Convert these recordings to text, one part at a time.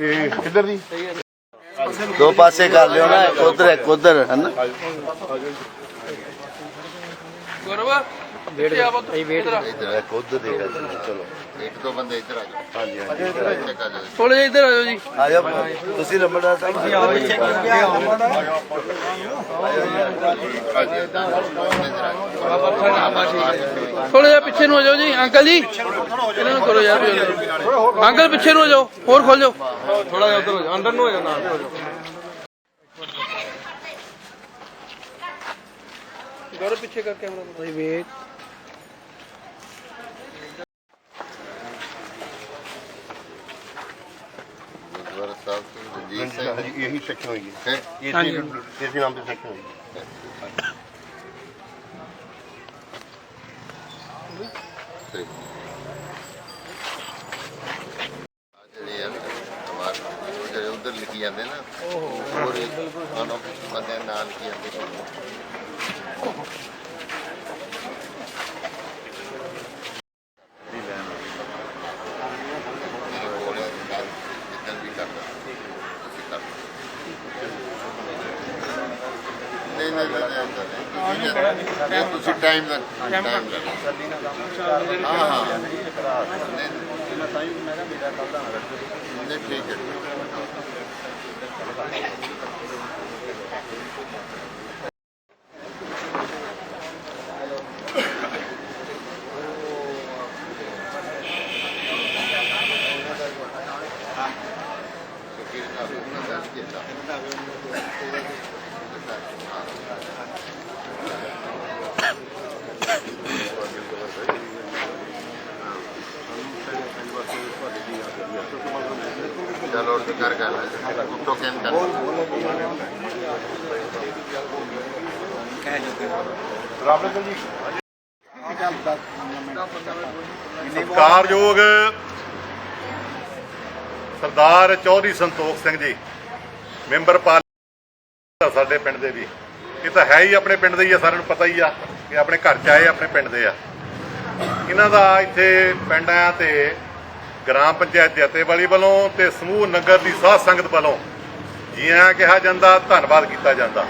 ਇਹ ਕਿੱਧਰ ਦੀ ਦੋ ਪਾਸੇ ਕਰ ਲਿਓ ਨਾ ਇੱਕ ਉਧਰ ਇੱਕ ਉਧਰ ਹੈ ਨਾ ਗੌਰਵ ਵੇਟ ਅਸੀਂ ਵੇਟ ਇਧਰ। ਇੱਕ ਉਧਰ ਦੇ ਕਰ ਦਿਓ, ਚਲੋ। ਇੱਕ ਦੋ ਬੰਦੇ ਇੱਧਰ ਆ ਜਾਓ। ਹਾਂਜੀ ਹਾਂਜੀ। ਚੱਕਾ ਜਾਓ ਥੋੜੇ ਜਿਹਾ ਇੱਧਰ ਆ ਜਾਓ ਜੀ। ਆ ਜਾਓ ਤੁਸੀਂ ਲੰਬੜਾ ਸਾਹਿਬ। ਆਓ ਇੱਥੇ ਥੋੜੇ ਜਿਹਾ ਪਿੱਛੇ ਨੂੰ ਹੋ ਜਾਓ ਜੀ ਅੰਕਲ ਜੀ। ਇਹਨਾਂ ਨੂੰ ਕਰੋ ਯਾਰ ਅੰਕਲ ਪਿੱਛੇ ਨੂੰ ਹੋ ਜਾਓ ਹੋਰ ਖੋਲ ਜਾਓ। ਥੋੜਾ ਜਿਹਾ ਉਧਰ ਹੋ ਜਾਓ ਅੰਦਰ ਨੂੰ ਹੋ ਜਾਓ ਨਾਲ ਗੌਰਵ ਪਿੱਛੇ ਕਰ ਕੈਮਰਾ। ਵੇਟ ਸਾਹਿਬ ਤੋਂ ਰਣਜੀਤ ਸਿੰਘ। ਹਾਂਜੀ ਇਹੀ ਸੈਕਸ਼ਨ ਹੋਈ ਹੈ। ਹੈ? ਇਸੇ ਇਸੇ ਨਾਮ ਤੇ ਸੈਕਸ਼ਨ ਹੋਈ ਹੈ। ਤੇ ਆ ਜਿਹੜੇ ਆ ਸਵਾਰ ਉਹ ਜਿਹੜੇ ਉਧਰ ਲਿਖੀ ਜਾਂਦੇ ਨਾ ਉਹ ਅਨੋਖੇ ਬੰਦੇ ਨਾਲ ਲਿਖੀ ਜਾਂਦੇ ਮੇਰੇ ਕੋਲ ਹੈ, ਜਿੱਦਣ ਵੀ ਕਰਦਾ ਤੁਸੀਂ ਕਰ ਲਓ। ਨਹੀਂ ਨਹੀਂ ਨਹੀਂ ਨਹੀਂ, ਨਹੀਂ ਨਹੀਂ ਤੁਸੀਂ ਟਾਈਮ ਦਾ ਟਾਈਮ ਦਾ। ਹਾਂ ਹਾਂ। ਨਹੀਂ ਨਹੀਂ ਠੀਕ ਹੈ ਸ਼ੁਕਰੀਆ ਨਾ ਦੱਸ ਕੀਤਾ ਚਲੋ ਠੀਕ ਕਰ ਗੱਲ ਕੈਨ ਕਰ ਸਤਿਕਾਰਯੋਗ ਸਰਦਾਰ ਚੌਧਰੀ ਸੰਤੋਖ ਸਿੰਘ ਜੀ ਮੈਂਬਰ ਪਾਰਲੀਮੈਂਟ ਸਾਡੇ ਪਿੰਡ ਦੇ ਵੀ। ਇਹ ਤਾਂ ਹੈ ਹੀ ਆਪਣੇ ਪਿੰਡ ਦੇ ਹੀ ਆ ਸਾਰਿਆਂ ਨੂੰ ਪਤਾ ਹੀ ਆ ਕਿ ਆਪਣੇ ਘਰ ਚ ਆਏ ਆਪਣੇ ਪਿੰਡ ਦੇ ਆ। ਇਹਨਾਂ ਦਾ ਇੱਥੇ ਪਿੰਡ ਆ ਤੇ ਗ੍ਰਾਮ ਪੰਚਾਇਤ ਜਤੇਵਾਲੀ ਵੱਲੋਂ ਤੇ ਸਮੂਹ ਨਗਰ ਦੀ ਸਾਧ ਸੰਗਤ ਵੱਲੋਂ ਜੀ ਆਇਆਂ ਕਿਹਾ ਜਾਂਦਾ, ਧੰਨਵਾਦ ਕੀਤਾ ਜਾਂਦਾ।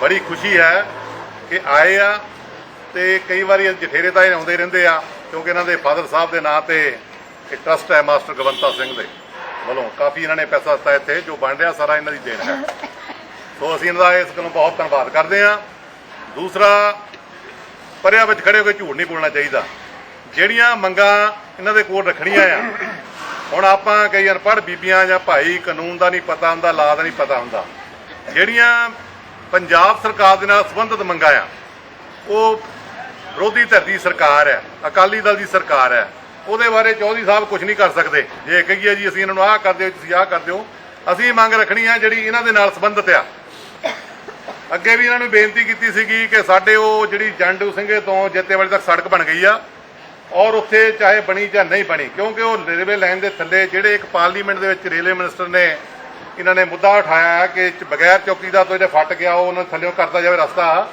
ਬੜੀ ਖੁਸ਼ੀ ਹੈ ਕਿ ਆਏ ਆ ਤੇ ਕਈ ਵਾਰੀ ਜਠੇਰੇ ਤਾਂ ਇਹ ਆਉਂਦੇ ਰਹਿੰਦੇ ਆ, ਕਿਉਂਕਿ ਇਹਨਾਂ ਦੇ ਫਾਦਰ ਸਾਹਿਬ ਦੇ ਨਾਂ ਤੇ ਇਹ ਟਰਸਟ ਹੈ ਮਾਸਟਰ ਗਵੰਤਾ ਸਿੰਘ ਦੇ ਵੱਲੋਂ। ਕਾਫੀ ਇਹਨਾਂ ਨੇ ਪੈਸਾ ਦਿੱਤਾ ਇੱਥੇ, ਜੋ ਬਣ ਰਿਹਾ, ਸਾਰਾ ਇਹਨਾਂ ਦੀ ਦੇਣ ਹੈ। ਸੋ ਅਸੀਂ ਇਹਨਾਂ ਦਾ ਇਸ ਗੱਲੋਂ ਬਹੁਤ ਧੰਨਵਾਦ ਕਰਦੇ ਹਾਂ। ਦੂਸਰਾ, ਪਰਿਆਂ ਵਿੱਚ ਖੜੇ ਹੋ ਕੇ ਝੂਠ ਨਹੀਂ ਬੋਲਣਾ ਚਾਹੀਦਾ। ਜਿਹੜੀਆਂ ਮੰਗਾਂ ਇਹਨਾਂ ਦੇ ਕੋਲ ਰੱਖਣੀਆਂ ਆ ਹੁਣ ਆਪਾਂ ਕਈ ਅਨਪੜ੍ਹ ਬੀਬੀਆਂ ਜਾਂ ਭਾਈ ਕਾਨੂੰਨ ਦਾ ਨਹੀਂ ਪਤਾ ਹੁੰਦਾ, ਲਾ ਦਾ ਨਹੀਂ ਪਤਾ ਹੁੰਦਾ। ਜਿਹੜੀਆਂ ਪੰਜਾਬ ਸਰਕਾਰ ਦੇ ਨਾਲ ਸੰਬੰਧਿਤ ਮੰਗਾਂ ਆ, ਉਹ ਵਿਰੋਧੀ ਧਿਰ ਦੀ ਸਰਕਾਰ ਹੈ, ਅਕਾਲੀ ਦਲ ਦੀ ਸਰਕਾਰ ਹੈ। ਉਹਦੇ ਬਾਰੇ ਚੌਧਰੀ ਸਾਹਿਬ ਕੁਝ ਨਹੀਂ ਕਰ ਸਕਦੇ। ਜੇ ਕਹੀਏ ਜੀ, ਅਸੀਂ ਇਹਨਾਂ ਨੂੰ ਆਹ ਕਰ ਦਿਓ, ਤੁਸੀਂ ਆਹ ਕਰ ਦਿਓ। ਅਸੀਂ ਮੰਗ ਰੱਖਣੀ ਆ, ਜਿਹੜੀ ਇਹਨਾਂ ਦੇ ਨਾਲ ਸੰਬੰਧਿਤ ਆ। ਅੱਗੇ ਵੀ ਇਹਨਾਂ ਨੂੰ ਬੇਨਤੀ ਕੀਤੀ ਸੀਗੀ ਕਿ ਸਾਡੇ ਉਹ ਜਿਹੜੀ ਜੰਡੂ ਸਿੰਘੇ ਤੋਂ ਜੱਤੇਵਾਲੀ ਤੱਕ ਸੜਕ ਬਣ ਗਈ ਆ ਔਰ ਉੱਥੇ ਚਾਹੇ ਬਣੀ ਜਾਂ ਨਹੀਂ ਬਣੀ, ਕਿਉਂਕਿ ਉਹ ਰੇਲਵੇ ਲਾਈਨ ਦੇ ਥੱਲੇ ਜਿਹੜੇ ਇੱਕ ਪਾਰਲੀਮੈਂਟ ਦੇ ਵਿੱਚ ਰੇਲਵੇ ਮਿਨਿਸਟਰ ਨੇ ਇਹਨਾਂ ਨੇ ਮੁੱਦਾ ਉਠਾਇਆ ਕਿ ਬਗੈਰ ਚੌਕੀਦਾਰ ਤੋਂ ਜਿਹੜੇ ਫਟ ਗਿਆ, ਉਹ ਉਹਨਾਂ ਨੂੰ ਕਰਦਾ ਜਾਵੇ ਰਸਤਾ।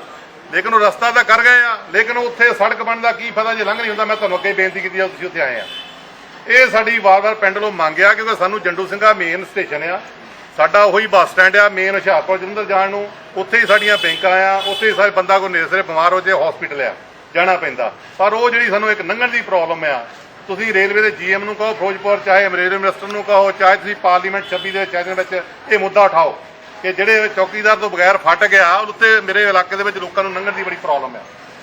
ਲੇਕਿਨ ਉਹ ਰਸਤਾ ਤਾਂ ਕਰ ਗਏ ਆ, ਲੇਕਿਨ ਉੱਥੇ ਸੜਕ ਬਣਦਾ ਕੀ ਪਤਾ ਜੇ ਲੰਘ ਨਹੀਂ ਹੁੰਦਾ, ਮੈਂ ਤੁਹਾਨੂੰ ਅੱਗੇ ਬੇਨਤੀ ਕੀਤੀ ਆ, ਤੁਸੀਂ ਉੱਥੇ ਆਏ ਆ। ਇਹ ਸਾਡੀ ਵਾਰ-ਵਾਰ ਪਿੰਡ ਨੂੰ ਮੰਗਿਆ ਕਿਉਂਕਿ ਸਾਨੂੰ ਜੰਡੂ ਸਿੰਘਾ ਮੇਨ ਸਟੇਸ਼ਨ ਆ। ਸਾਡਾ ਉਹੀ ਬੱਸ ਸਟੈਂਡ ਆ ਮੇਨ ਹੁਸ਼ਿਆਰਪੁਰ ਜਲੰਧਰ ਜਾਣ ਨੂੰ। ਉੱਥੇ ਹੀ ਸਾਡੀਆਂ ਬੈਂਕਾਂ ਆ, ਉੱਥੇ ਹੀ ਸਾਰੇ ਬੰਦਾ ਕੋਈ ਨੇਸਰੇ ਬਿਮਾਰ ਹੋ ਜੇ ਹਸਪੀਟਲ ਆ। ਜਾਣਾ ਪੈਂਦਾ। ਪਰ ਉਹ ਜਿਹੜੀ ਸਾਨੂੰ ਇੱਕ ਲੰਘਣ ਦੀ ਪ੍ਰੋਬਲਮ ਆ ਤੁਸੀਂ ਰੇਲਵੇ ਦੇ ਜੀਐਮ ਨੂੰ ਕਹੋ ਫਿਰੋਜ਼ਪੁਰ ਚਾਹੇ ਰੇਲਵੇ ਮਿਨਿਸਟਰ ਨੂੰ ਕਹੋ ਚਾਹੇ ਤੁਸੀਂ ਪਾਰਲੀਮੈਂਟ 26 ਦੇ ਸੈਸ਼ਨ ਵਿੱਚ ਇਹ ਮੁੱਦਾ ਉਠਾਓ ਕਿ ਜਿਹੜੇ ਚੌਕੀਦਾਰ ਤੋਂ ਬਗੈਰ ਫਟ ਗਿਆ ਉੱਤੇ ਮੇਰੇ ਇਲਾਕੇ ਦੇ ਵਿੱਚ ਲੋਕਾਂ ਨੂੰ ਲੰਘਣ ਦੀ ਬੜੀ ਪ੍ਰੋਬਲਮ ਆ।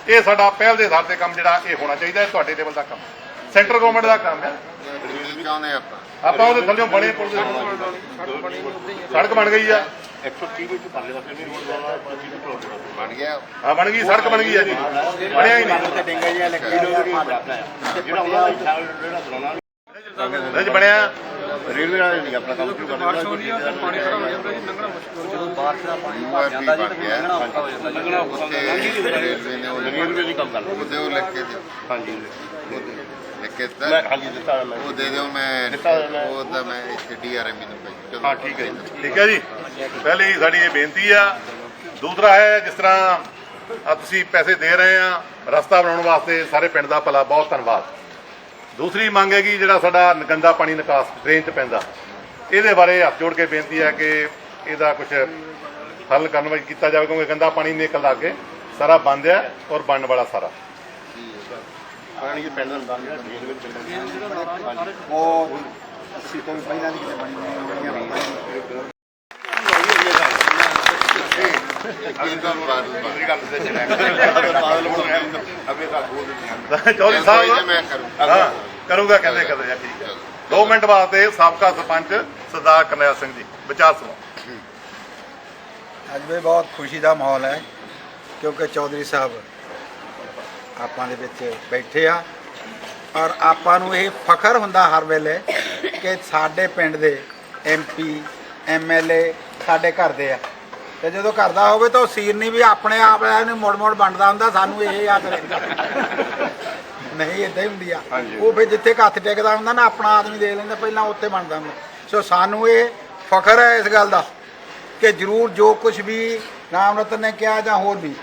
ਇਹ ਸਾਡਾ ਪਹਿਲ ਦੇ ਆਧਾਰ ਤੇ ਕੰਮ ਜਿਹੜਾ ਇਹ ਹੋਣਾ ਚਾਹੀਦਾ ਤੁਹਾਡੇ ਲੈਵਲ ਦਾ ਕੰਮ। ਸੈਂਟਰ ਗਵਰਨਮੈਂਟ ਦਾ ਕੰਮ ਹੈ। ਆਪਾਂ। ਉਹਦੇ ਥੱਲੇ ਬਣੇ ਪੁਲ ਸੜਕ ਬਣ ਗਈ ਆ। 130 ਵਿੱਚ ਪਰਲੇ ਪਾਸੇ ਨਹੀਂ ਰੋਡ ਵਾਲਾ 25 ਦੇ। ਪਲੋਟ ਬਣ ਗਿਆ। ਆ ਬਣ ਗਈ ਸੜਕ ਬਣ ਗਈ ਆ ਜੀ। ਬਣਿਆ ਹੀ ਨਹੀਂ। ਡਿੰਗਾ ਜਿਹਾ ਲੱਗੀ ਦੀ ਹੈ ਜਿਹੜਾ ਉਹਨਾਂ ਦਾ ਜਿਹੜਾ ਬਣਾਉਣਾ 'ਚ ਬਣਿਆ। ਰੇਲਵੇ ਵਾਲੇ ਨਹੀਂ ਆਪਣਾ ਕੰਮ ਸ਼ੁਰੂ ਕਰਨਾ। ਪਾਣੀ ਖੜਾ ਹੋ ਜਾਂਦਾ ਯੂਆਰਪੀ ਬਣ ਗਿਆ ਉੱਥੇ ਰੇਲਵੇ ਨੇ ਉਹ ਰੇਲਵੇ ਦੀ ਕੰਮ ਕਰਨਾ। ਉਹਦੇ ਉਹ ਲਿਖ ਕੇ ਦਿਓ ਹਾਂਜੀ। ਲਿਖ ਕੇ ਮੈਂ ਹਾਂਜੀ ਦਿੱਤਾ ਮੈਂ। ਉਹ ਦੇ ਦਿਓ ਮੈਂ ਦਿੱਤਾ ਹੋਇਆ ਮੈਂ। ਉਹ ਤਾਂ ਮੈਂ ਇੱਥੇ ਡੀਆਰਐਮ ਨੂੰ ਭੇਜ ਚਲੋ। ਹਾਂ ਠੀਕ ਹੈ ਜੀ। ਠੀਕ ਹੈ ਜੀ। ਪਹਿਲੀ ਸਾਡੀ ਇਹ ਬੇਨਤੀ ਆ। ਦੂਸਰਾ ਹੈ ਜਿਸ ਤਰ੍ਹਾਂ ਆ ਤੁਸੀਂ ਪੈਸੇ ਦੇ ਰਹੇ ਆ ਰਸਤਾ ਬਣਾਉਣ ਵਾਸਤੇ ਸਾਰੇ ਪਿੰਡ ਦਾ ਭਲਾ ਬਹੁਤ ਧੰਨਵਾਦ। ਦੂਸਰੀ ਮੰਗ ਹੈਗੀ ਜਿਹੜਾ ਸਾਡਾ ਗੰਦਾ ਪਾਣੀ ਨਿਕਾਸ ਡਰੇਨ 'ਚ ਪੈਂਦਾ ਇਹਦੇ ਬਾਰੇ ਹੱਥ ਜੋੜ ਕੇ ਬੇਨਤੀ ਹੈ ਕਿ ਇਹਦਾ ਕੁਝ ਹੱਲ ਕਰਨ ਵਿੱਚ ਕੀਤਾ ਜਾਵੇ ਕਿਉਂਕਿ ਗੰਦਾ ਪਾਣੀ ਨਿਕਲ ਅੱਗੇ ਸਾਰਾ ਬੰਦ ਹੈ ਔਰ ਬਣਨ ਵਾਲਾ ਸਾਰਾ। ਪਾਣੀ ਦੇ ਪਿੰਡ ਦਾ ਜੇਲ੍ਹ ਵਿੱਚ ਉਹ ਅਸੀਂ ਤੋਂ ਪਹਿਲਾਂ ਦੀ ਕਿਤੇ ਬਣੀ ਹੋਈਆਂ ਪਤਾ ਚੌਧਰੀ ਸਾਹਿਬ ਕਰੂਗਾ ਕਹਿੰਦੇ ਕਦੇ ਆ ਠੀਕ ਹੈ 2 ਮਿੰਟ ਵਾਸਤੇ ਸਾਬਕਾ ਸਰਪੰਚ ਸਰਦਾਰ ਕਰਨੈਲ ਸਿੰਘ ਜੀ ਵਿਚਾਰ ਸੁਣੋ। ਅੱਜ ਵੀ ਬਹੁਤ ਖੁਸ਼ੀ ਦਾ ਮਾਹੌਲ ਹੈ ਕਿਉਂਕਿ ਚੌਧਰੀ ਸਾਹਿਬ ਆਪਾਂ ਦੇ ਵਿੱਚ ਬੈਠੇ ਆ। ਔਰ ਆਪਾਂ ਨੂੰ ਇਹ ਫਖਰ ਹੁੰਦਾ ਹਰ ਵੇਲੇ ਕਿ ਸਾਡੇ ਪਿੰਡ ਦੇ ਐਮਪੀ ਐਮਐਲਏ ਸਾਡੇ ਘਰ ਦੇ ਆ। ਤੇ ਜਦੋਂ ਘਰ ਦਾ ਹੋਵੇ ਤਾਂ ਉਹ ਸੀਰਨੀ ਵੀ ਆਪਣੇ ਆਪ ਇਹਨੂੰ ਮੋੜ ਮੋੜ ਵੰਡਦਾ ਹੁੰਦਾ ਸਾਨੂੰ ਇਹ ਯਾਦ ਰਹਿੰਦਾ। ਨਹੀਂ ਇਦਾਂ ਹੀ ਹੁੰਦੀ ਆ। ਉਹ ਫਿਰ ਜਿੱਥੇ ਹੱਥ ਟੇਕਦਾ ਹੁੰਦਾ ਨਾ ਆਪਣਾ ਆਦਮੀ ਦੇ ਲੈਂਦਾ ਪਹਿਲਾਂ ਉੱਥੇ ਬਣਦਾ ਹੁੰਦਾ। ਸੋ ਸਾਨੂੰ ਇਹ ਫਖਰ ਹੈ ਇਸ ਗੱਲ ਦਾ ਕਿ ਜਰੂਰ ਜੋ ਕੁਝ ਵੀ ਰਾਮ ਰਤਨ ਨੇ ਕਿਹਾ ਜਾਂ ਹੋਰ ਵੀ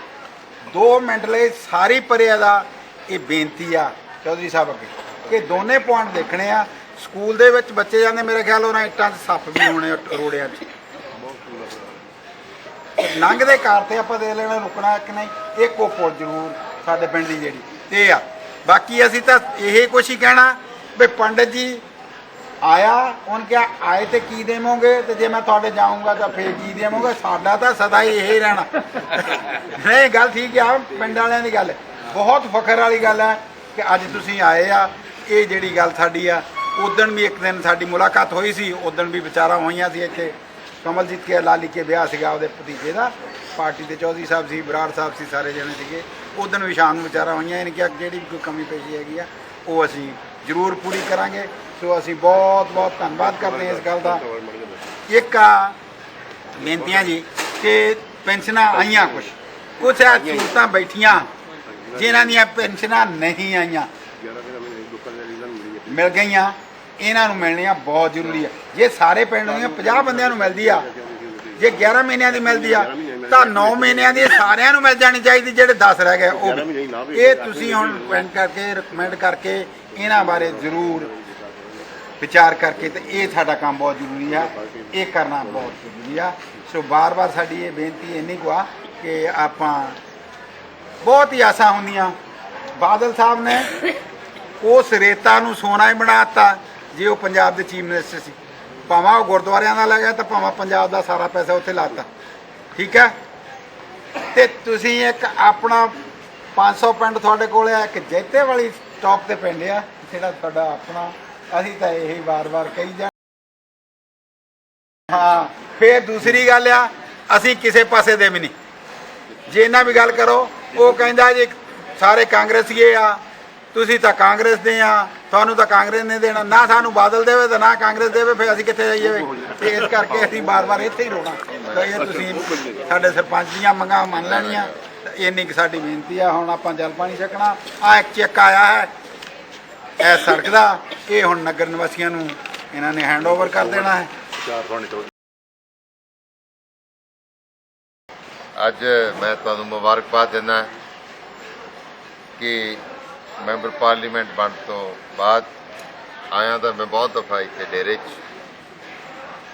2 ਮਿੰਟ ਲਈ ਸਾਰੀ ਪਰਿਆ ਦਾ ਇਹ ਬੇਨਤੀ ਆ ਚੌਧਰੀ ਸਾਹਿਬ ਅੱਗੇ, ਕਿ ਦੋਨੇ ਪੁਆਇੰਟ ਦੇਖਣੇ ਆ। ਸਕੂਲ ਦੇ ਵਿੱਚ ਬੱਚੇ ਜਾਂਦੇ, ਮੇਰੇ ਖਿਆਲ ਉਹਨਾਂ ਇੱਟਾਂ 'ਚ ਸੱਪ ਵੀ ਹੋਣੇ ਰੋੜਿਆਂ 'ਚ। ਲੰਘਦੇ ਕਾਰ ਤੇ ਆਪਾਂ ਦੇ ਲੈਣਾ ਰੁਕਣਾ ਕਿ ਨਹੀਂ, ਇੱਕ ਉਹ ਪੁਲ ਜ਼ਰੂਰ ਸਾਡੇ ਪਿੰਡ ਦੀ ਜਿਹੜੀ, ਇਹ ਆ। ਬਾਕੀ ਅਸੀਂ ਤਾਂ ਇਹ ਕੁਛ ਹੀ ਕਹਿਣਾ ਵੀ ਪੰਡਤ ਜੀ ਆਇਆ, ਉਹਨ ਕਿਹਾ, ਆਏ ਤੇ ਕੀ ਦੇਵੋਗੇ? ਤੇ ਜੇ ਮੈਂ ਤੁਹਾਡੇ ਜਾਊਂਗਾ ਤਾਂ ਫੇਰ ਕੀ ਦੇਵੋਗੇ? ਸਾਡਾ ਤਾਂ ਸਦਾ ਹੀ ਇਹ ਰਹਿਣਾ। ਨਹੀਂ, ਗੱਲ ਠੀਕ ਆ, ਪਿੰਡ ਵਾਲਿਆਂ ਦੀ ਗੱਲ। ਬਹੁਤ ਫਖਰ ਵਾਲੀ ਗੱਲ ਹੈ ਕਿ ਅੱਜ ਤੁਸੀਂ ਆਏ ਆ, ਇਹ ਜਿਹੜੀ ਗੱਲ ਸਾਡੀ ਆ, ਉਦਣ ਵੀ ਇੱਕ ਦਿਨ ਸਾਡੀ ਮੁਲਾਕਾਤ ਹੋਈ ਸੀ, ਉਦਣ ਵੀ ਵਿਚਾਰਾਂ ਹੋਈਆਂ ਸੀ ਇੱਥੇ। ਕਮਲਜੀਤ ਕੇ, ਲਾਲੀ ਕੇ ਵਿਆਹ ਸੀਗਾ ਉਹਦੇ ਭਤੀਜੇ ਦਾ। ਪਾਰਟੀ ਦੇ ਚੌਧਰੀ ਸਾਹਿਬ ਸੀ, ਬਰਾੜ ਸਾਹਿਬ ਸੀ, ਸਾਰੇ ਜਣੇ ਸੀਗੇ। ਉਦੋਂ ਵੀ ਸ਼ਾਮ ਨੂੰ ਵਿਚਾਰਾ ਹੋਈਆਂ ਇਹਨੇ ਕਿਹਾ ਜਿਹੜੀ ਵੀ ਕੋਈ ਕਮੀ ਪੇਸ਼ੀ ਹੈਗੀ ਆ, ਉਹ ਅਸੀਂ ਜ਼ਰੂਰ ਪੂਰੀ ਕਰਾਂਗੇ। ਸੋ ਅਸੀਂ ਬਹੁਤ ਬਹੁਤ ਧੰਨਵਾਦ ਕਰਦੇ ਹਾਂ ਇਸ ਗੱਲ ਦਾ। ਇੱਕ ਆ, ਬੇਨਤੀਆਂ ਜੀ, ਕਿ ਪੈਨਸ਼ਨਾਂ ਆਈਆਂ ਕੁਛ। ਕੁਛ ਆ ਸਹੂਲਤਾਂ ਬੈਠੀਆਂ, ਜਿਨ੍ਹਾਂ ਦੀਆਂ ਪੈਨਸ਼ਨਾਂ ਨਹੀਂ ਆਈਆਂ। ਮਿਲ ਗਈਆਂ, ਇਹਨਾਂ ਨੂੰ ਮਿਲਣੀਆਂ ਬਹੁਤ ਜ਼ਰੂਰੀ ਆ। ਜੇ ਸਾਰੇ ਪਿੰਡ ਦੀਆਂ 50 ਬੰਦਿਆਂ ਨੂੰ ਮਿਲਦੀ ਆ, ਜੇ 11 ਮਹੀਨਿਆਂ ਦੀ ਮਿਲਦੀ ਆ ਤਾਂ 9 ਮਹੀਨਿਆਂ ਦੀ ਸਾਰਿਆਂ ਨੂੰ ਮਿਲ ਜਾਣੀ ਚਾਹੀਦੀ ਜਿਹੜੇ 10 ਰਹਿ ਗਏ ਉਹ। ਇਹ ਤੁਸੀਂ ਹੁਣ ਰਿਕਮੈਂਡ ਕਰਕੇ ਰეკਮੈਂਡ ਕਰਕੇ ਇਹਨਾਂ ਬਾਰੇ ਜ਼ਰੂਰ ਵਿਚਾਰ ਕਰਕੇ ਤੇ ਇਹ ਸਾਡਾ ਕੰਮ ਬਹੁਤ ਜ਼ਰੂਰੀ ਆ ਇਹ ਕਰਨਾ ਬਹੁਤ ਜ਼ਰੂਰੀ ਆ। ਸੋ ਬਾਰ-ਬਾਰ ਸਾਡੀ ਇਹ ਬੇਨਤੀ ਇੰਨੀ ਕੁ ਆ ਕਿ ਆਪਾਂ ਬਹੁਤ ਹੀ ਆਸਾਂ ਹੁੰਦੀਆਂ। ਬਾਦਲ ਸਾਹਿਬ ਨੇ ਉਸ ਰੇਤਾ ਨੂੰ ਸੋਨਾ ਹੀ ਬਣਾਤਾ ਜੇ ਉਹ ਪੰਜਾਬ ਦੇ ਚੀਫ ਮਿਨਿਸਟਰ ਸੀ। ਭਾਵੇਂ ਉਹ ਗੁਰਦੁਆਰਿਆਂ ਦਾ ਲੱਗਿਆ ਤਾਂ ਭਾਵੇਂ ਪੰਜਾਬ ਦਾ ਸਾਰਾ ਪੈਸਾ ਉੱਥੇ ਲਾਤਾ ਠੀਕ ਹੈ? ਤੇ ਤੁਸੀਂ ਇੱਕ ਆਪਣਾ 500 ਪਿੰਡ ਤੁਹਾਡੇ ਕੋਲ ਹੈ ਇੱਕ ਜੈਤੇ ਵਾਲੀ ਸਟਾਪ ਤੇ ਪਿੰਡ ਆ, ਜਿਹੜਾ ਤੁਹਾਡਾ ਆਪਣਾ, ਅਸੀਂ ਤਾਂ ਇਹੀ ਵਾਰ-ਵਾਰ ਕਹੀ ਜਾ ਹਾਂ, ਫੇਰ ਦੂਸਰੀ ਗੱਲ ਆ, ਅਸੀਂ ਕਿਸੇ ਪਾਸੇ ਦੇ ਵੀ ਨਹੀਂ। ਜੇ ਇਹਨਾਂ ਵੀ ਗੱਲ ਕਰੋ, ਉਹ ਕਹਿੰਦਾ ਜੀ ਸਾਰੇ ਕਾਂਗਰਸੀਏ ਆ, ਤੁਸੀਂ ਤਾਂ ਕਾਂਗਰਸ ਦੇ ਆ ਤੁਹਾਨੂੰ ਤਾਂ ਕਾਂਗਰਸ ਨੇ ਦੇਣਾ, ਨਾ ਸਾਨੂੰ ਬਾਦਲ ਦੇਵੇ ਤੇ ਨਾ ਕਾਂਗਰਸ ਦੇਵੇ, ਫਿਰ ਅਸੀਂ ਕਿੱਥੇ ਜਾਈਏ? ਤੇ ਇਸ ਕਰਕੇ ਅਸੀਂ ਬਾਰ-ਬਾਰ ਇੱਥੇ ਹੀ ਰੋਣਾ। ਤਾਂ ਇਹ ਤੁਸੀਂ ਸਾਡੇ ਸਰਪੰਚ ਦੀਆਂ ਮੰਗਾਂ ਮੰਨ ਲੈਣੀਆਂ। ਇੰਨੀ ਕੁ ਸਾਡੀ ਬੇਨਤੀ ਆ, ਹੁਣ ਆਪਾਂ ਜਲ ਪਾਣੀ ਛਕਣਾ। ਆ ਇੱਕ ਚੈੱਕ ਆਇਆ ਹੈ, ਇਹ ਸੜਕ ਦਾ, ਇਹ ਹੁਣ ਨਗਰ ਨਿਵਾਸੀਆਂ ਨੂੰ ਇਹਨਾਂ ਨੇ ਹੈਂਡਓਵਰ ਕਰ ਦੇਣਾ ਹੈ। ਅੱਜ ਮੈਂ ਤੁਹਾਨੂੰ ਮੁਬਾਰਕਬਾਦ ਦਿੰਦਾ ਕਿ ਮੈਂਬਰ ਪਾਰਲੀਮੈਂਟ ਬਣ ਤੋਂ ਬਾਅਦ ਆਇਆ ਤਾਂ ਮੈਂ ਬਹੁਤ ਦਫਾ ਇੱਥੇ ਡੇਰੇ 'ਚ।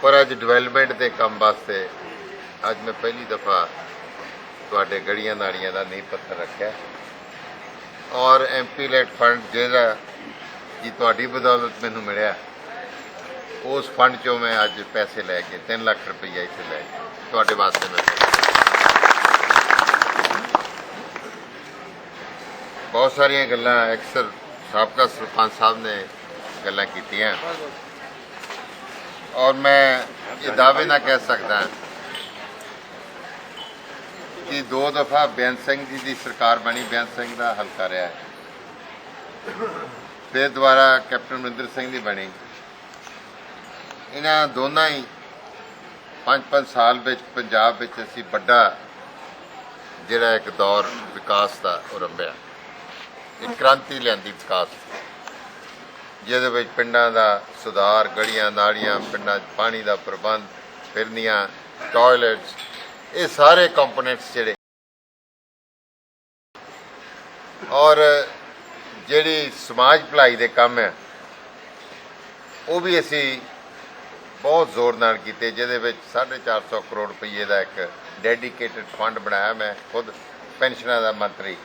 ਪਰ ਅੱਜ ਡਿਵੈਲਪਮੈਂਟ ਦੇ ਕੰਮ ਵਾਸਤੇ ਅੱਜ ਮੈਂ ਪਹਿਲੀ ਦਫਾ ਤੁਹਾਡੇ ਗੜੀਆਂ ਨਾੜੀਆਂ ਦਾ ਨੀਂਹ ਪੱਥਰ ਰੱਖਿਆ। ਔਰ ਐਮਪੀ ਲੈਟ ਫੰਡ ਜਿਹੜਾ ਜੀ ਤੁਹਾਡੀ ਬਦੌਲਤ ਮੈਨੂੰ ਮਿਲਿਆ, ਉਸ ਫੰਡ ਚੋਂ ਮੈਂ ਅੱਜ ਪੈਸੇ ਲੈ ਕੇ 3 ਲੱਖ ਰੁਪਈਆ ਇੱਥੇ ਲੈ ਕੇ ਤੁਹਾਡੇ ਵਾਸਤੇ ਮੈਂ ਬਹੁਤ ਸਾਰੀਆਂ ਗੱਲਾਂ ਅਕਸਰ ਸਾਬਕਾ ਸਰਪੰਚ ਸਾਹਿਬ ਨੇ ਗੱਲਾਂ ਕੀਤੀਆਂ। ਔਰ ਮੈਂ ਇਹ ਦਾਅਵੇ ਨਾਲ ਕਹਿ ਸਕਦਾ ਕਿ ਦੋ ਦਫਾ ਬੇਅੰਤ ਸਿੰਘ ਜੀ ਦੀ ਸਰਕਾਰ ਬਣੀ, ਬੇਅੰਤ ਸਿੰਘ ਦਾ ਹਲਕਾ ਰਿਹਾ। ਫਿਰ ਦੁਬਾਰਾ ਕੈਪਟਨ ਅਮਰਿੰਦਰ ਸਿੰਘ ਦੀ ਬਣੀ। ਇਹਨਾਂ ਦੋਨਾਂ ਹੀ 5-5 ਸਾਲ ਵਿੱਚ ਪੰਜਾਬ ਵਿੱਚ ਅਸੀਂ ਵੱਡਾ ਜਿਹੜਾ ਇੱਕ ਦੌਰ ਵਿਕਾਸ ਦਾ ਉਹ ਰੰਭਿਆ ਇੱਕ ਕ੍ਰਾਂਤੀ ਲਿਆਂਦੀ ਵਿਕਾਸ। ਜਿਹਦੇ ਵਿੱਚ ਪਿੰਡਾਂ ਦਾ ਸੁਧਾਰ, ਗਲੀਆਂ, ਨਾਲੀਆਂ, ਪਿੰਡਾਂ 'ਚ ਪਾਣੀ ਦਾ ਪ੍ਰਬੰਧ, ਫਿਰਨੀਆਂ ਟਾਇਲਟਸ ਇਹ ਸਾਰੇ ਕੰਪੋਨੈਂਟਸ ਜਿਹੜੇ ਔਰ ਜਿਹੜੀ ਸਮਾਜ ਭਲਾਈ ਦੇ ਕੰਮ ਹੈ, ਉਹ ਵੀ ਅਸੀਂ ਬਹੁਤ ਜ਼ੋਰ ਨਾਲ ਕੀਤੇ, ਜਿਹਦੇ ਵਿੱਚ 450 ਕਰੋੜ ਰੁਪਏ ਦਾ ਇੱਕ ਡੈਡੀਕੇਟਿਡ ਫੰਡ ਬਣਾਇਆ ਮੈਂ ਖੁਦ, ਪੈਨਸ਼ਨਾਂ ਦਾ ਮੰਤਰੀ।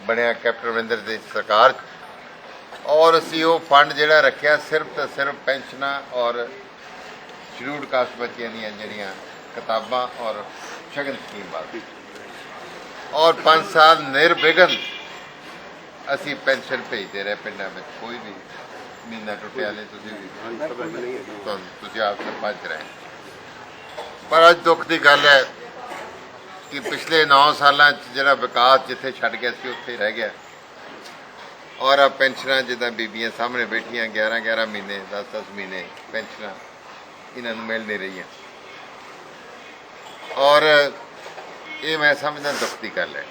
ਬਣਿਆ ਕੈਪਟਨ ਅਮਰਿੰਦਰ ਦੀ ਸਰਕਾਰ। ਔਰ ਅਸੀਂ ਉਹ ਫੰਡ ਜਿਹੜਾ ਰੱਖਿਆ ਸਿਰਫ ਤੇ ਸਿਰਫ ਪੈਨਸ਼ਨਾਂ ਔਰ ਸ਼ਡਿਊਲਡ ਕਾਸਟ ਬੱਚਿਆਂ ਦੀਆਂ ਜਿਹੜੀਆਂ ਕਿਤਾਬਾਂ ਔਰ ਸ਼ਗਨ ਸਕੀਮ ਵਾਸਤੇ ਔਰ 5 ਸਾਲ ਨਿਰਵਿਘਨ ਅਸੀਂ ਪੈਨਸ਼ਨ ਭੇਜਦੇ ਰਹੇ ਪਿੰਡਾਂ ਵਿੱਚ। ਕੋਈ ਵੀ ਮਹੀਨਾ ਟੁੱਟਿਆ ਨਹੀਂ ਤੁਸੀਂ ਵੀ। ਤੁਹਾਨੂੰ ਤੁਸੀਂ ਆਪ ਸਰਪੰਚ ਰਹੇ। ਪਰ ਅੱਜ ਦੁੱਖ ਦੀ ਗੱਲ ਹੈ ਕਿ ਪਿਛਲੇ 9 ਸਾਲਾਂ 'ਚ ਜਿਹੜਾ ਵਿਕਾਸ ਜਿੱਥੇ ਛੱਡ ਗਿਆ ਸੀ, ਉੱਥੇ ਰਹਿ ਗਿਆ। ਔਰ ਆ ਪੈਨਸ਼ਨਾਂ ਜਿੱਦਾਂ ਬੀਬੀਆਂ ਸਾਹਮਣੇ ਬੈਠੀਆਂ 11 11 ਮਹੀਨੇ 10 10 ਮਹੀਨੇ ਪੈਨਸ਼ਨਾਂ ਇਹਨਾਂ ਨੂੰ ਮਿਲ ਨਹੀਂ ਰਹੀਆਂ। ਔਰ ਇਹ ਮੈਂ ਸਮਝਦਾ ਦੁੱਖ ਦੀ ਗੱਲ ਹੈ।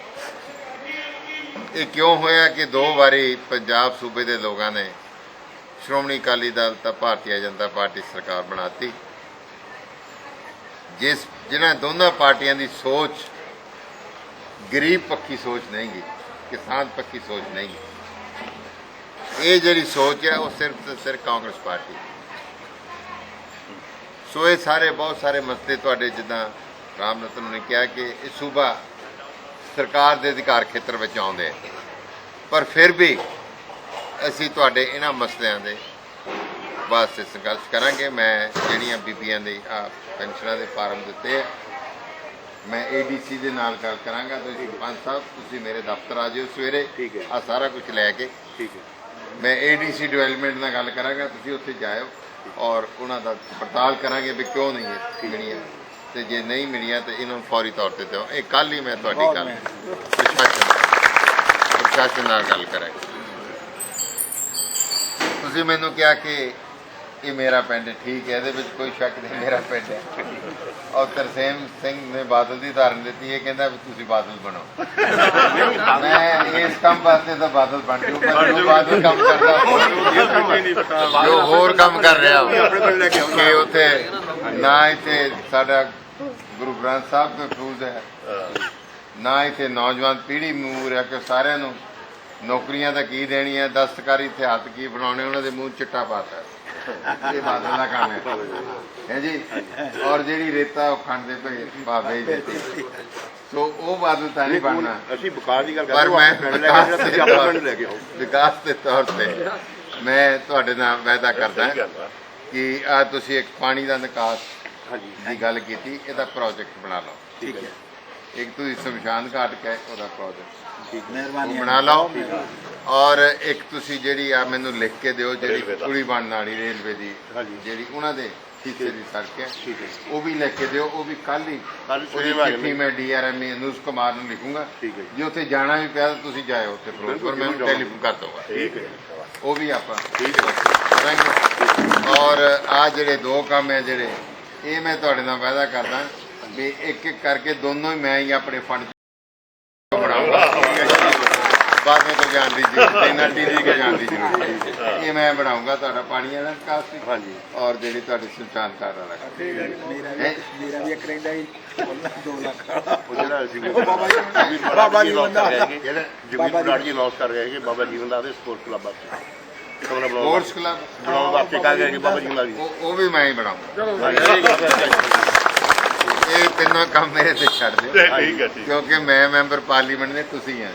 ਇਹ ਕਿਉਂ ਹੋਇਆ ਕਿ ਦੋ ਵਾਰੀ ਪੰਜਾਬ ਸੂਬੇ ਦੇ ਲੋਕਾਂ ਨੇ ਸ਼੍ਰੋਮਣੀ ਅਕਾਲੀ ਦਲ ਤਾਂ ਭਾਰਤੀ ਜਨਤਾ ਪਾਰਟੀ ਸਰਕਾਰ ਬਣਾਤੀ। ਜਿਸ ਜਿਨ੍ਹਾਂ ਦੋਨਾਂ ਪਾਰਟੀਆਂ ਦੀ ਸੋਚ, ਗਰੀਬ ਪੱਖੀ ਸੋਚ ਨਹੀਂ ਗੀ ਕਿਸਾਨ ਪੱਖੀ ਸੋਚ ਨਹੀਂ ਇਹ ਜਿਹੜੀ ਸੋਚ ਹੈ, ਉਹ ਸਿਰਫ ਤੇ ਸਿਰਫ ਕਾਂਗਰਸ ਪਾਰਟੀ ਸੋ ਇਹ ਸਾਰੇ, ਬਹੁਤ ਸਾਰੇ ਮਸਲੇ ਤੁਹਾਡੇ, ਜਿੱਦਾਂ ਰਾਮ ਰਤਨ ਨੇ ਕਿਹਾ ਕਿ ਇਹ ਸੂਬਾ ਸਰਕਾਰ ਦੇ ਅਧਿਕਾਰ ਖੇਤਰ ਵਿੱਚ ਆਉਂਦੇ ਆ। ਪਰ ਫਿਰ ਵੀ ਅਸੀਂ ਤੁਹਾਡੇ ਇਹਨਾਂ ਮਸਲਿਆਂ ਦੇ ਵਾਸਤੇ ਸੰਘਰਸ਼ ਕਰਾਂਗੇ। ਮੈਂ ਜਿਹੜੀਆਂ ਬੀਬੀਆਂ ਦੇ ਆ ਪੈਨਸ਼ਨਾਂ ਦੇ ਫਾਰਮ ਦਿੱਤੇ ਆ। ਮੈਂ ਏਡੀਸੀ ਦੇ ਨਾਲ ਗੱਲ ਕਰਾਂਗਾ। ਤੁਸੀਂ ਪੰਜ ਸਾਹਿਬ ਤੁਸੀਂ ਮੇਰੇ ਦਫ਼ਤਰ ਆ ਜਿਓ ਸਵੇਰੇ। ਠੀਕ ਹੈ। ਆ ਸਾਰਾ ਕੁਝ ਲੈ ਕੇ। ਠੀਕ ਹੈ। ਮੈਂ ਏਡੀਸੀ ਡਿਵੈਲਪਮੈਂਟ ਨਾਲ ਗੱਲ ਕਰਾਂਗਾ। ਤੁਸੀਂ ਉੱਥੇ ਜਾਇਓ ਔਰ ਉਹਨਾਂ ਦਾ ਪੜਤਾਲ ਕਰਾਂਗੇ ਵੀ ਕਿਉਂ ਨਹੀਂ ਇਹ ਮਿਲੀਆਂ। ਤੇ ਜੇ ਨਹੀਂ ਮਿਲੀਆਂ ਤੇ ਇਹਨਾਂ ਨੂੰ ਫੌਰੀ ਤੌਰ ਤੇ ਦਿਓ। ਇਹ ਕੱਲ ਹੀ ਮੈਂ ਤੁਹਾਡੀ ਗੱਲ ਪ੍ਰਸ਼ਾਸਨ ਪ੍ਰਸ਼ਾਸਨ ਨਾਲ ਗੱਲ ਕਰਾਂਗੇ। ਤੁਸੀਂ ਮੈਨੂੰ ਕਿਹਾ ਕਿ ਇਹ ਮੇਰਾ ਪਿੰਡ ਹੈ ਠੀਕ ਹੈ ਇਹਦੇ ਵਿੱਚ ਕੋਈ ਸ਼ੱਕ ਨਹੀਂ ਮੇਰਾ ਪਿੰਡ ਹੈ। ਔਰ ਤਰਸੇਮ ਸਿੰਘ ਨੇ ਬਾਦਲ ਦੀ ਧਾਰਨ ਦਿੱਤੀ ਇਹ ਕਹਿੰਦਾ ਵੀ ਤੁਸੀਂ ਬਾਦਲ ਬਣੋ। ਮੈਂ ਇਸ ਕੰਮ ਵਾਸਤੇ ਤਾਂ ਬਾਦਲ ਬਣ ਜੂ ਪਰ ਜੋ। ਬਾਦਲ ਕੰਮ ਕਰਦਾ ਜੋ ਹੋਰ ਕੰਮ ਕਰ ਰਿਹਾ ਕਿ ਉੱਥੇ ਨਾ ਇੱਥੇ ਸਾਡਾ ਗੁਰੂ ਗ੍ਰੰਥ ਸਾਹਿਬ ਦਾ ਫਰੂਜ਼ ਹੈ। ਨਾ ਇੱਥੇ ਨੌਜਵਾਨ ਪੀੜ੍ਹੀ ਮੂਰ ਹੈ ਕਿ ਸਾਰਿਆਂ ਨੂੰ ਨੌਕਰੀਆਂ ਤਾਂ ਕੀ ਦੇਣੀਆਂ ਦਸਤਕਾਰੀ ਤੇ ਹੱਥ ਕੀ ਬਣਾਉਣੇ ਉਹਨਾਂ ਦੇ ਮੂੰਹ ਚਿੱਟਾ ਪਾਤਾ। ਇਹ ਬਾਦਲ ਦਾ ਕੰਮ ਹੈ। ਹੈ ਜੀ? ਔਰ ਜਿਹੜੀ ਰੇਤਾ ਉਹ ਖੰਡ ਦੇ ਪਏ ਬਾਬੇ ਜੀ ਸੋ ਉਹ ਬਾਦਲ ਤਾਂ ਨਹੀਂ ਬਣਨਾ। ਅਸੀਂ ਬੁਖਾਰ ਦੀ ਗੱਲ ਪਰ ਮੈਂ ਪਿੰਡ ਲੈ ਕੇ ਤੁਸੀਂ ਆਪਣਾ ਪਿੰਡ ਲੈ ਕੇ ਆਓ। ਵਿਕਾਸ ਦੇ ਤੌਰ ਤੇ ਮੈਂ ਤੁਹਾਡੇ ਨਾਲ ਵਾਅਦਾ ਕਰਦਾ ਕਿ ਆ ਤੁਸੀਂ ਇੱਕ ਪਾਣੀ ਦਾ ਨਿਕਾਸ ਦੀ ਗੱਲ ਕੀਤੀ ਇਹਦਾ ਪ੍ਰੋਜੈਕਟ ਬਣਾ ਲਓ। ਠੀਕ ਹੈ। ਇੱਕ ਤੁਸੀਂ ਸ਼ਮਸ਼ਾਨ ਘਾਟ ਕਹੇ ਉਹਦਾ ਪ੍ਰੋਜੈਕਟ ਮਿਹਰਬਾਨੀ ਬਣਾ ਲਓ। ਔਰ ਇੱਕ ਤੁਸੀਂ ਜਿਹੜੀ ਆ ਮੈਨੂੰ ਲਿਖ ਕੇ ਦਿਓ ਜਿਹੜੀ ਕੁੜੀ ਬਣਨ ਵਾਲੀ ਰੇਲਵੇ ਦੀ। ਜਿਹੜੀ ਉਹਨਾਂ ਦੇ ਹਿੱਸੇ ਦੀ ਸੜਕ ਹੈ। ਉਹ ਵੀ ਲਿਖ ਕੇ ਦਿਓ ਉਹ ਵੀ ਕੱਲ ਹੀ ਉਹਦੀ ਚਿੱਠੀ। ਮੈਂ। ਡੀਆਰਐਮ ਅਨੂਜ ਕੁਮਾਰ ਨੂੰ ਲਿਖੂੰਗਾ। ਜੀ। ਉੱਥੇ ਜਾਣਾ ਵੀ ਪਿਆ ਤਾਂ ਤੁਸੀਂ ਜਾਇਓ ਉੱਥੇ ਫਿਰੋਜ਼ਪੁਰ ਮੈਂ ਟੈਲੀਫੋਨ ਕਰ ਦਊਗਾ। ਠੀਕ ਹੈ ਉਹ ਵੀ ਆਪਾਂ। ਠੀਕ ਹੈ। ਕਰਾਂਗੇ ਔਰ ਆ ਜਿਹੜੇ ਦੋ ਕੰਮ ਹੈ ਜਿਹੜੇ ਇਹ ਮੈਂ ਤੁਹਾਡੇ ਨਾਲ ਵਾਅਦਾ ਕਰਦਾ ਵੀ ਇੱਕ ਇੱਕ ਕਰਕੇ ਦੋਨੋਂ ਹੀ ਮੈਂ ਹੀ ਆਪਣੇ ਫੰਡ ਬਣਾਉਂਗਾ। ਬਾਅਦ ਵਿੱਚ ਕੋਈ ਜਾਣ ਦੀ ਜ਼ਰੂਰਤ ਨਹੀਂ ਨਾ ਟੀਵੀ ਕੇ ਜਾਣ ਦੀ ਜ਼ਰੂਰਤ ਨਹੀਂ। ਇਹ ਮੈਂ ਬਣਾਉਂਗਾ ਤੁਹਾਡਾ ਪਾਣੀ ਵਾਲਾ ਕਾਸਟ ਹਾਂਜੀ। ਔਰ ਜਿਹੜੀ ਤੁਹਾਡੀ ਸੁਲਤਾਨ ਕਾਰ ਵਾਲਾ। ਮੇਰਾ ਵੀ ਹੈਂ? ਮੇਰਾ ਵੀ ਇੱਕ ਰਹਿੰਦਾ ਹੀ 2 ਲੱਖ ਉਹ ਜਿਹੜਾ ਜੀ ਬਾਬਾ ਜੀ ਬਾਬਾ ਜੀ ਬੰਦਾ ਜਿਹੜਾ ਜਗਵੀਰ ਬਰਾੜ ਜੀ ਅਨਾਉਂਸ ਕਰ ਰਹੇ ਹੈ ਕਿ ਬਾਬਾ ਜੀਵਨ ਦਾ ਦੇ ਸਪੋਰਟ ਕਲੱਬ ਕਮਰਾ ਸਪੋਰਟਸ ਕਲੱਬ ਬਣਾਉਣ ਵਾਸਤੇ ਬਾਬਾ ਜੀ ਉਹ ਉਹ ਵੀ ਮੈਂ ਹੀ ਬਣਾਉਂਗਾ। ਇਹ ਤਿੰਨੋਂ ਕੰਮ ਮੇਰੇ ਤੇ ਛੱਡ ਦਿਓ। ਠੀਕ ਹੈ ਠੀਕ ਕਿਉਂਕਿ ਮੈਂ ਮੈਂਬਰ ਪਾਰਲੀਮੈਂਟ ਦੇ ਤੁਸੀਂ ਆ।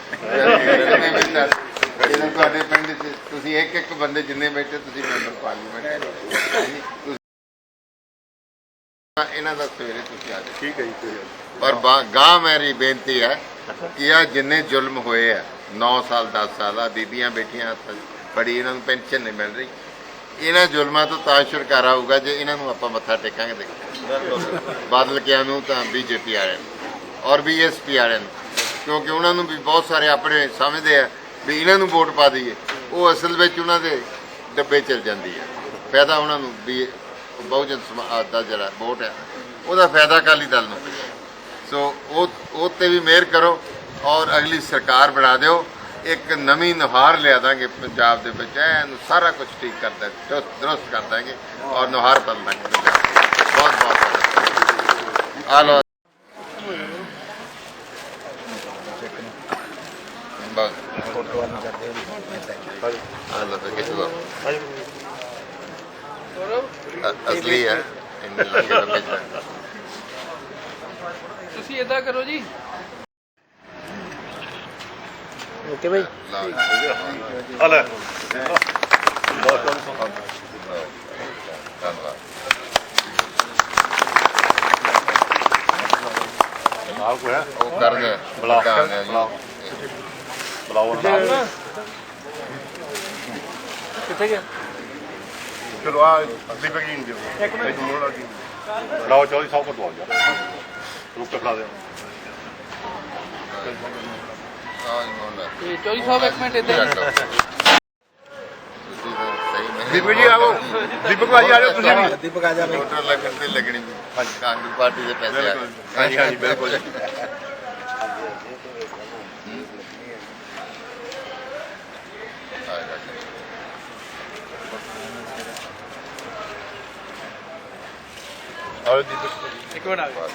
ਜਦੋਂ ਤੁਹਾਡੇ ਪਿੰਡ 'ਚ ਤੁਸੀਂ ਇੱਕ ਇੱਕ ਬੰਦੇ ਜਿੰਨੇ ਬੈਠੇ ਤੁਸੀਂ ਮੈਂਬਰ ਪਾਰਲੀਮੈਂਟ ਤੁਸੀਂ ਇਹਨਾਂ ਦਾ ਸਵੇਰੇ ਤੁਸੀਂ ਆ ਜਾਓ। ਠੀਕ ਹੈ ਜੀ ਬਾ- ਗਾਂ ਮੇਰੀ ਬੇਨਤੀ ਹੈ ਕਿ ਆ ਜਿੰਨੇ ਜ਼ੁਲਮ ਹੋਏ ਆ 9 ਸਾਲ 10 ਸਾਲ ਆ ਬੀਬੀਆਂ ਬੈਠੀਆਂ ਹੱਥ ਬੜੀ ਇਹਨਾਂ ਨੂੰ ਪੈਨਸ਼ਨ ਨਹੀਂ ਮਿਲ ਰਹੀ। ਇਹਨਾਂ ਜ਼ੁਲਮਾਂ ਤੋਂ ਤਾਂ ਛੁਟਕਾਰਾ ਹੋਊਗਾ ਜੇ ਇਹਨਾਂ ਨੂੰ ਆਪਾਂ ਮੱਥਾ ਟੇਕਾਂਗੇ ਤੇ। ਬਾਦਲ ਕਿਆਂ ਨੂੰ ਤਾਂ ਬੀਜੇਪੀ ਵਾਲਿਆਂ ਨੂੰ ਔਰ ਬੀਐਸਪੀ ਵਾਲਿਆਂ ਨੂੰ, ਕਿਉਂਕਿ ਉਹਨਾਂ ਨੂੰ ਵੀ ਬਹੁਤ ਸਾਰੇ ਆਪਣੇ ਸਮਝਦੇ ਆ ਵੀ ਇਹਨਾਂ ਨੂੰ ਵੋਟ ਪਾ ਦਈਏ। ਉਹ ਅਸਲ ਵਿੱਚ ਉਹਨਾਂ ਦੇ ਡੱਬੇ ਚਲ ਜਾਂਦੀ ਹੈ ਫਾਇਦਾ ਉਹਨਾਂ ਨੂੰ ਵੀ ਬਹੁਜਨ ਸਮਾਜ ਦਾ ਜਿਹੜਾ ਵੋਟ ਹੈ ਉਹਦਾ ਫਾਇਦਾ ਅਕਾਲੀ ਦਲ ਨੂੰ ਸੋ ਉਹ ਉਹ ਤੇ ਵੀ ਮਿਹਰ ਕਰੋ ਔਰ ਅਗਲੀ ਸਰਕਾਰ ਬਣਾ ਦਿਓ। ਇੱਕ ਨਵੀਂ ਨੁਹਾਰ ਲਿਆ ਦਾਂਗੇ ਪੰਜਾਬ ਦੇ ਵਿੱਚ। ਐਨ ਸਾਰਾ ਕੁਝ ਠੀਕ ਕਰ ਦਾਂਗੇ ਦਰੁਸਤ ਕਰ ਦਾਂਗੇ ਔਰ ਨੁਹਾਰ ਬਦਲ ਦਾਂਗੇ। ਬਹੁਤ ਬਹੁਤ ਆ ਲੋ ਬਸ ਫੋਟੋ ਵਾਲੀ ਕਰਦੇ ਹੋ ਆ ਲੋ ਫਿਰ ਕਿਸ ਲੋ ਅਸਲੀ ਹੈ ਇੰਨੇ ਲੱਗੇ ਨਾ ਤੁਸੀਂ ਇਦਾਂ ਕਰੋ ਜੀ। ਓਕੇ ਭਾਈ ਅਲੇ ਬਹੁਤ ਬਹੁਤ ਧੰਨਵਾਦ। ਆਹ ਕੋਈ ਹੈ ਉਹ ਕਰਨ ਬੁਲਾਓ। ਪ੍ਰਧਾਨ ਹੈ ਜੀ ਬੁਲਾਓ। ਬੁਲਾਓ ਉਹਨਾਂ ਨੂੰ ਕਿੱਥੇ ਗਿਆ? ਚਲੋ ਆ ਦੀਪਕ ਜੀ ਨੂੰ ਦਿਓ ਇੱਕ ਮਿੰਟ। ਬੁਲਾਓ ਚੌਧਰੀ ਸਾਹਿਬ ਕੋਲ ਦਵਾਓ ਜਾ ਰੁਕ ਕੇ ਮੋਹਨ ਤੇ ਚੌਧਰੀ ਸਾਹਿਬ ਇੱਕ ਮਿੰਟ ਇੱਧਰ। ਦੀਪਕ ਜੀ ਆਓ ਦੀਪਕ ਭਾਜੀ ਆ ਜਾਓ ਤੁਸੀਂ ਵੀ ਦੀਪਕ ਆ ਜਾ ਬਈ ਮੋਟਰ ਲੱਗਣ ਤੇ ਲੱਗਣੀ ਹਾਂਜੀ ਕਾਂਗਰਸ ਪਾਰਟੀ ਦੇ ਪੈਸੇ ਆ ਹਾਂਜੀ ਹਾਂਜੀ ਬਿਲਕੁਲ ਆਓ ਦੀਪਕ ਇੱਕ ਮਿੰਟ ਆ ਗਿਆ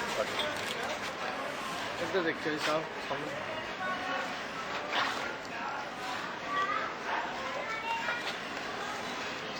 ਇੱਧਰ ਦੇਖਿਓ ਜੀ ਸਾਹਿਬ ਸਾਹਮਣੇ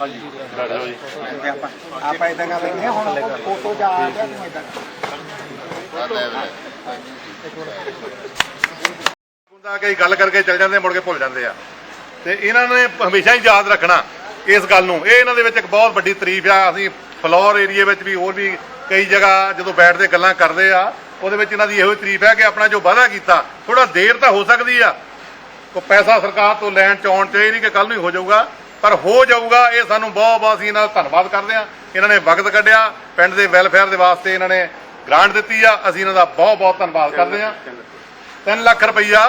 ਲਓ ਜੀ ਲਓ ਬੈਠ ਜਾਓ ਜੀ। ਤੇ ਆਪਾਂ ਆਪਾਂ ਇਦਾਂ ਕਰ ਲੈਂਦੇ ਹਾਂ ਹੁਣ ਫੋਟੋ ਜਾ ਆ ਗਿਆ ਤੂੰ ਇਦਾਂ ਆ ਲੈ ਲੈ ਹੁੰਦਾ ਕਿ ਗੱਲ ਕਰਕੇ ਚੱਲ ਜਾਂਦੇ ਮੁੜ ਕੇ ਭੁੱਲ ਜਾਂਦੇ ਆ। ਤੇ ਇਹਨਾਂ ਨੇ ਹਮੇਸ਼ਾ ਹੀ ਯਾਦ ਰੱਖਣਾ ਇਸ ਗੱਲ ਨੂੰ। ਇਹ ਇਹਨਾਂ ਦੇ ਵਿੱਚ ਇੱਕ ਬਹੁਤ ਵੱਡੀ ਤਾਰੀਫ ਆ। ਅਸੀਂ ਫਲੋਰ ਏਰੀਏ ਵਿੱਚ ਵੀ ਹੋਰ ਵੀ ਕਈ ਜਗ੍ਹਾ ਜਦੋਂ ਬੈਠਦੇ ਗੱਲਾਂ ਕਰਦੇ ਆ ਉਹਦੇ ਵਿੱਚ ਇਹਨਾਂ ਦੀ ਇਹੋ ਹੀ ਤਾਰੀਫ ਹੈ ਕਿ ਆਪਣਾ ਜੋ ਵਾਅਦਾ ਕੀਤਾ ਥੋੜਾ ਦੇਰ ਤਾਂ ਹੋ ਸਕਦੀ ਆ। ਕੋ ਪੈਸਾ ਸਰਕਾਰ ਤੋਂ ਲੈਣ ਚ ਆਉਣ ਚ ਇਹ ਨਹੀਂ ਕਿ ਕੱਲ ਨੂੰ ਹੀ ਹੋ ਜਾਊਗਾ। ਪਰ ਹੋ ਜਾਊਗਾ ਇਹ ਸਾਨੂੰ ਬਹੁਤ ਬਹੁਤ ਅਸੀਂ ਇਹਨਾਂ ਦਾ ਧੰਨਵਾਦ ਕਰਦੇ ਆ ਇਹਨਾਂ ਨੇ ਵਕਤ ਕੱਢਿਆ ਪਿੰਡ ਦੇ ਵੈਲਫੇਅਰ ਦੇ ਵਾਸਤੇ ਇਹਨਾਂ ਨੇ ਗ੍ਰਾਂਟ ਦਿੱਤੀ ਆ ਅਸੀਂ ਇਹਨਾਂ ਦਾ ਬਹੁਤ ਬਹੁਤ ਧੰਨਵਾਦ ਕਰਦੇ ਆ 3 ਲੱਖ ਰੁਪਈਆ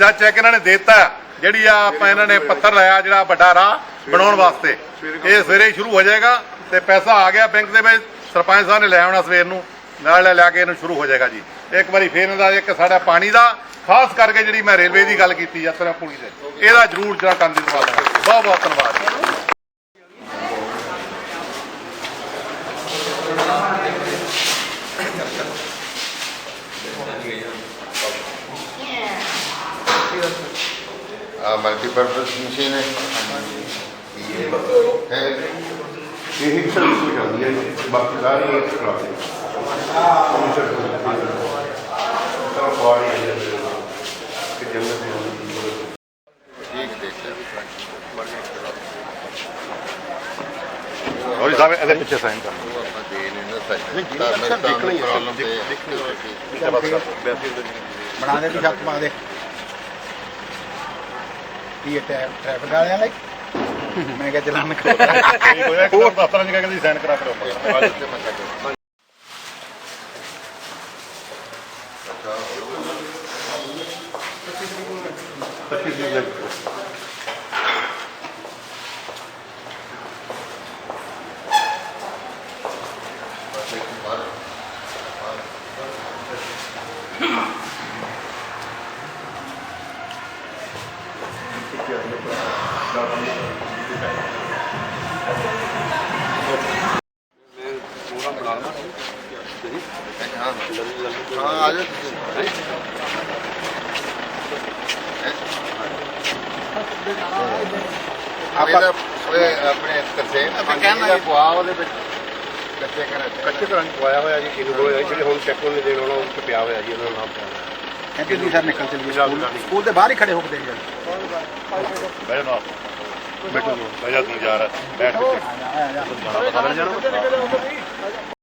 ਜਾਂ ਚੈੱਕ ਇਹਨਾਂ ਨੇ ਦੇਤਾ ਜਿਹੜੀ ਆ ਆਪਾਂ ਇਹਨਾਂ ਨੇ ਪੱਥਰ ਲਾਇਆ ਜਿਹੜਾ ਵੱਡਾ ਰਾਹ ਬਣਾਉਣ ਵਾਸਤੇ। ਇਹ ਸਵੇਰੇ ਸ਼ੁਰੂ ਹੋ ਜਾਏਗਾ ਤੇ ਪੈਸਾ ਆ ਗਿਆ ਬੈਂਕ ਦੇ ਵਿੱਚ ਸਰਪੰਚ ਸਾਹਿਬ ਨੇ ਲੈ ਆਉਣਾ ਸਵੇਰ ਨੂੰ ਨਾਲ ਲੈ ਲਿਆ ਕੇ ਇਹਨੂੰ ਸ਼ੁਰੂ ਹੋ ਜਾਏਗਾ ਜੀ। ਇੱਕ ਵਾਰੀ ਫੇਰ ਇਹਦਾ ਇੱਕ ਸਾਡਾ ਪਾਣੀ ਦਾ ਖਾਸ ਕਰਕੇ ਜਿਹੜੀ ਮੈਂ ਰੇਲਵੇ ਦੀ ਗੱਲ ਕੀਤੀ ਯਾਤਰਾ ਪੁਲੀ ਦੇ। ਇਹਦਾ ਜ਼ਰੂਰ ਜਰਾ ਕਰਨ ਦੀ ਧੰਨਵਾਦ ਬਹੁਤ ਬਹੁਤ ਧੰਨਵਾਦ। ਆ ਮਲਟੀਪਰਪਸ ਮਸ਼ੀਨ ਹੈ। ਹੈ। ਇਹ ਸਰਵਿਸ ਹੋ ਜਾਂਦੀ ਹੈ ਬਾਕੀ ਸਾਰੇ ਇਹ ਕਰਾਉਂਦੇ ਤਾਂ ਸਾਹਿਬ ਇਹਦੇ ਪਿੱਛੇ ਸਾਈਨ ਕਰ ਬਣਾ ਦੇ ਤੂੰ ਛੱਤ ਪਾ ਦੇ ਕੀ ਇਹ ਟ੍ਰੈ- ਟ੍ਰੈਫਿਕ ਵਾਲਿਆਂ ਲਈ ਮੈਂ ਕਿਹਾ ਚਲਾਨ ਕਰ ਹੋਰ ਦਫ਼ਤਰਾਂ 'ਚ ਕਹਿੰਦੀ ਸਾਈਨ ਕਰਾ ਕਰੋ ਹਾਂ ਆਪਾਂ ਆਪਣੇ ਤਰਸੇ ਨਾ ਕਹਿੰਦਾ ਪੁਆ ਉਹਦੇ ਵਿੱਚ ਕੱਚੇ ਕਰ ਕੱਚੇ ਘਰਾਂ 'ਚ ਪਵਾਇਆ ਹੋਇਆ ਜੀ ਕਿਹਨੂੰ ਕੋਲ ਜਿਹੜੇ ਹੁਣ ਚੈੱਕ ਉਹਨੇ ਦੇਣ ਵਾਲਾ ਉਹ ਪਿਆ ਹੋਇਆ ਜੀ ਉਹਨਾਂ ਦਾ ਨਾਮ ਪਿਆ ਕਹਿੰਦੇ ਜੀ ਸਰ ਨਿਕਲ ਚਲੀਏ ਸਕੂਲ ਸਕੂਲ ਦੇ ਬਾਹਰ ਹੀ ਖੜੇ ਹੋ ਕੇ ਦੇਖ ਜਾਓ ਬੈਠ ਨਾ ਬੈਠੋ ਬੈਠ ਜਾ ਤੂੰ ਬੈਠ ਜਾ ਪਤਾ ਲੱਗ ਜਾਣਾ?